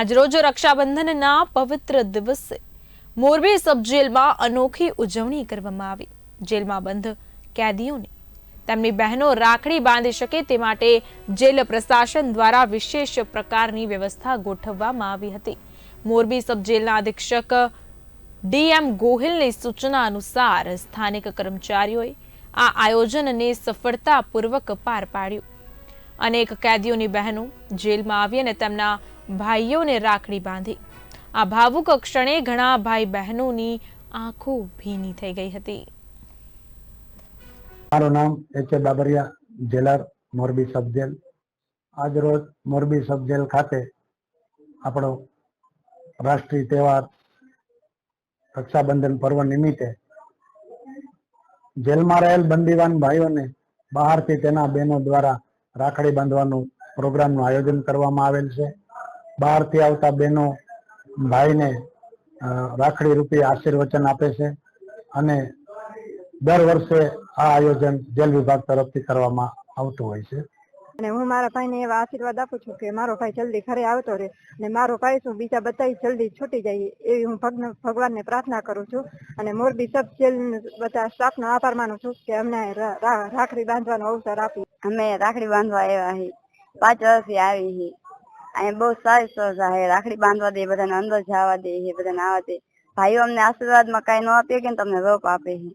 આજરોજ રક્ષાબંધનના પવિત્ર દિવસે મોરબી સબ અનોખી ઉજવણી કરવામાં આવી. જેલમાં બંધ કેદીઓને તેમની બહેનો રાખડી બાંધી શકે તે માટે જેલ પ્રશાસન દ્વારા વિશેષ પ્રકારની વ્યવસ્થા ગોઠવવામાં આવી હતી. મોરબી સબ અધિક્ષક ડીએમ ગોહિલની સૂચના અનુસાર સ્થાનિક કર્મચારીઓએ આ આયોજનને સફળતાપૂર્વક પાર પાડ્યું. અનેક કેદીઓની બહેનો જેલમાં આવી અને તેમના ભાઈઓને રાખડી બાંધી. આ ભાવુક ક્ષણે ઘણા ભાઈ બહેનોની આંખો ભીની થઈ ગઈ હતી. મારું નામ H Babariya, jailer, Morbi sub આજ રોજ મોરબી સબ ખાતે આપણો રાષ્ટ્રીય તહેવાર, રક્ષાબંધન પર્વ નિમિત્તે જેલમાં રહેલ બંદીવાન ભાઈઓને બહારથી તેના બહેનો દ્વારા રાખડી બાંધવાનું પ્રોગ્રામનું આયોજન કરવામાં આવેલ છે. બહારથી આવતા બહેનો ભાઈને રાખડી રૂપી આશીર્વચન આપે છે અને દર વર્ષે આ આયોજન જેલ વિભાગ તરફથી કરવામાં આવતું હોય છે. અને હું મારા ભાઈને એવા આશીર્વાદ આપું છું કે મારો ભાઈ જલ્દી ઘરે આવતો રહે અને મારો ભાઈ શું બીજા બધા જલ્દી છૂટી જાય એવી હું ભગવાનને પ્રાર્થના કરું છું અને મોરબી સબ જેલ બધા સ્ટાફનો આભાર માનું છું કે અમને રાખડી બાંધવાનો અવસર આપી અમે રાખડી બાંધવા આવ્યા છીએ પાંચ વર્ષથી આવી છીએ અહીંયા બહુ સારી શ્રદ્ધા છે. રાખડી બાંધવા દે, બધાને અંદર જવા દે છે બધાને આવવા દે. ભાઈઓ અમને આશીર્વાદમાં કાંઈ ન આપે કે તમને રોપ આપે. છે